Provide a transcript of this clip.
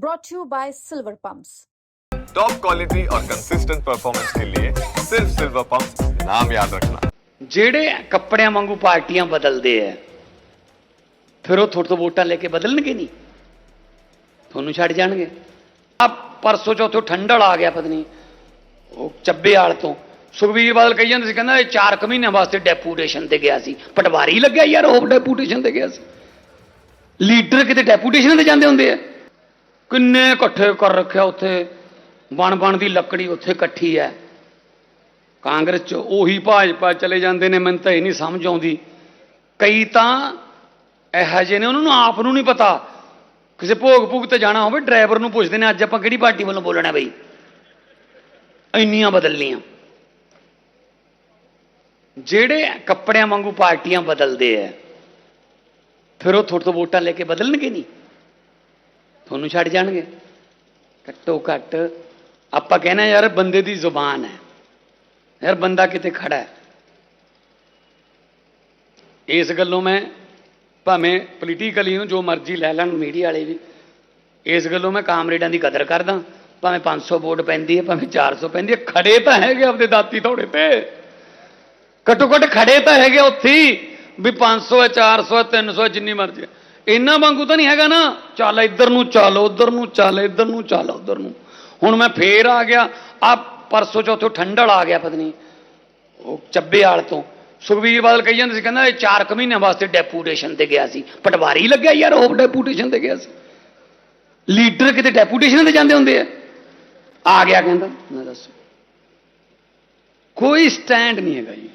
brought to you by Silver Pumps. Top quality और consistent performance के लिए सिर्फ सिल्वर पंप नाम याद रखना ਜਿਹੜੇ ਕੱਪੜਿਆਂ ਵਾਂਗੂ ਪਾਰਟੀਆਂ ਬਦਲਦੇ ਐ ਫਿਰ ਉਹ ਤੁਹਾਡੇ ਤੋਂ ਵੋਟਾਂ ਲੈ ਕੇ ਬਦਲਣਗੇ ਨਹੀਂ ਤੁਹਾਨੂੰ ਛੱਡ ਜਾਣਗੇ ਆ ਪਰਸੋਂ ਚੌਥੋਂ ਠੰਡਲ ਆ ਗਿਆ ਪਤਨੀ ਉਹ ਚੱਬੇ ਵਾਲ ਤੋਂ ਸੁਖਵੀਰ ਬਾਦਲ ਕਹੀ ਜਾਂਦੇ ਸੀ ਕਹਿੰਦਾ ਇਹ 4 ਕੁ ਮਹੀਨਿਆਂ ਵਾਸਤੇ ਡੈਪੂਟੇਸ਼ਨ ਤੇ ਗਿਆ ਸੀ ਪਟਵਾਰੀ ਲੱਗਿਆ ਯਾਰ ਉਹ ਡੈਪੂਟੇਸ਼ਨ ਤੇ ਗਿਆ ਸੀ ਲੀਡਰ ਕਿਤੇ ਡੈਪੂਟੇਸ਼ਨ ਤੇ ਜਾਂਦੇ ਹੁੰਦੇ ਆ ਕਿੰਨੇ ਇਕੱਠੇ ਕਰ ਰੱਖਿਆ ਉੱਥੇ? ਬਣ ਬਣ ਦੀ ਲੱਕੜੀ ਉੱਥੇ ਇਕੱਠੀ ਹੈ। ਕਾਂਗਰਸ ਚ ਉਹੀ ਭਾਜਪਾ ਚਲੇ ਜਾਂਦੇ ਨੇ, ਮੈਨੂੰ ਤਾਂ ਇਹ ਨਹੀਂ ਸਮਝ ਆਉਂਦੀ। ਕਈ ਤਾਂ ਇਹੋ ਜਿਹੇ ਨੇ, ਉਹਨਾਂ ਨੂੰ ਆਪ ਨੂੰ ਨਹੀਂ ਪਤਾ। ਕਿਸੇ ਭੋਗ ਭੂਗ ਤੇ ਜਾਣਾ ਹੋਵੇ, ਡਰਾਈਵਰ ਨੂੰ ਪੁੱਛਦੇ ਨੇ, ਅੱਜ ਆਪਾਂ ਕਿਹੜੀ ਪਾਰਟੀ ਵੱਲੋਂ ਬੋਲਣਾ ਬਈ? ਇੰਨੀਆਂ ਬਦਲਣੀਆਂ। ਜਿਹੜੇ ਕੱਪੜਿਆਂ ਵਾਂਗੂ ਪਾਰਟੀਆਂ ਬਦਲਦੇ ਐ ਫਿਰ ਉਹ ਤੁਹਾਡੇ ਤੋਂ ਵੋਟਾਂ ਲੈ ਕੇ ਬਦਲਣਗੇ ਨਹੀਂ? ਤੁਹਾਨੂੰ ਛੱਡ ਜਾਣਗੇ। ਘੱਟੋ ਘੱਟ ਆਪਾਂ ਕਹਿੰਦੇ ਯਾਰ ਬੰਦੇ ਦੀ ਜ਼ੁਬਾਨ ਹੈ। ਯਾਰ ਬੰਦਾ ਕਿਤੇ ਖੜਾ ਹੈ। ਇਸ ਗੱਲੋਂ ਮੈਂ ਭਾਵੇਂ ਪੋਲੀਟੀਕਲੀ ਨੂੰ ਜੋ ਮਰਜ਼ੀ ਲੈ ਲੈਣ ਮੀਡੀਆ ਵਾਲੇ ਵੀ। ਇਸ ਗੱਲੋਂ ਮੈਂ ਕਾਮਰੇਡਾਂ ਦੀ ਕਦਰ ਕਰਦਾ। ਭਾਵੇਂ 500 ਵੋਟ ਪੈਂਦੀ ਹੈ, ਭਾਵੇਂ 400 ਪੈਂਦੀ ਹੈ, ਖੜੇ ਤਾਂ ਹੈਗੇ ਆਪਦੇ ਦਾਤੀ ਥੋੜੇ ਤੇ। ਘੱਟੋ ਘੱਟ ਖੜੇ ਤਾਂ ਹੈਗੇ ਉੱਥੇ ਹੀ, ਵੀ 500 ਹੈ 400 ਹੈ 300 ਹੈ, ਜਿੰਨੀ ਮਰਜ਼ੀ ਇੰਨਾ ਵਾਂਗੂ ਤਾਂ ਨਹੀਂ ਹੈਗਾ ਨਾ, ਚੱਲ ਇੱਧਰ ਨੂੰ ਚੱਲ, ਉੱਧਰ ਨੂੰ ਚੱਲ, ਇੱਧਰ ਨੂੰ ਚੱਲ, ਉੱਧਰ ਨੂੰ। ਹੁਣ ਮੈਂ ਫੇਰ ਆ ਗਿਆ, ਆ ਪਰਸੋਂ ਚੌਥੋਂ ਠੰਡਲ ਆ ਗਿਆ ਪਤਨੀ, ਉਹ ਚੱਬੇ ਵਾਲ ਤੋਂ। ਸੁਖਬੀਰ ਬਾਦਲ ਕਹੀ ਜਾਂਦੇ ਸੀ, ਕਹਿੰਦਾ ਇਹ 4 ਕੁ ਮਹੀਨਿਆਂ ਵਾਸਤੇ ਡੈਪੂਟੇਸ਼ਨ ਤੇ ਗਿਆ ਸੀ। ਪਟਵਾਰੀ ਲੱਗਿਆ ਯਾਰ, ਉਹ ਡੈਪੂਟੇਸ਼ਨ ਤੇ ਗਿਆ ਸੀ। ਲੀਡਰ ਕਿਤੇ ਡੈਪੂਟੇਸ਼ਨ ਤੇ ਜਾਂਦੇ ਹੁੰਦੇ ਆ? ਆ ਗਿਆ ਕਹਿੰਦਾ, ਮੈਂ ਦੱਸੋ। ਕੋਈ ਸਟੈਂਡ ਨਹੀਂ ਹੈਗਾ ਜੀ।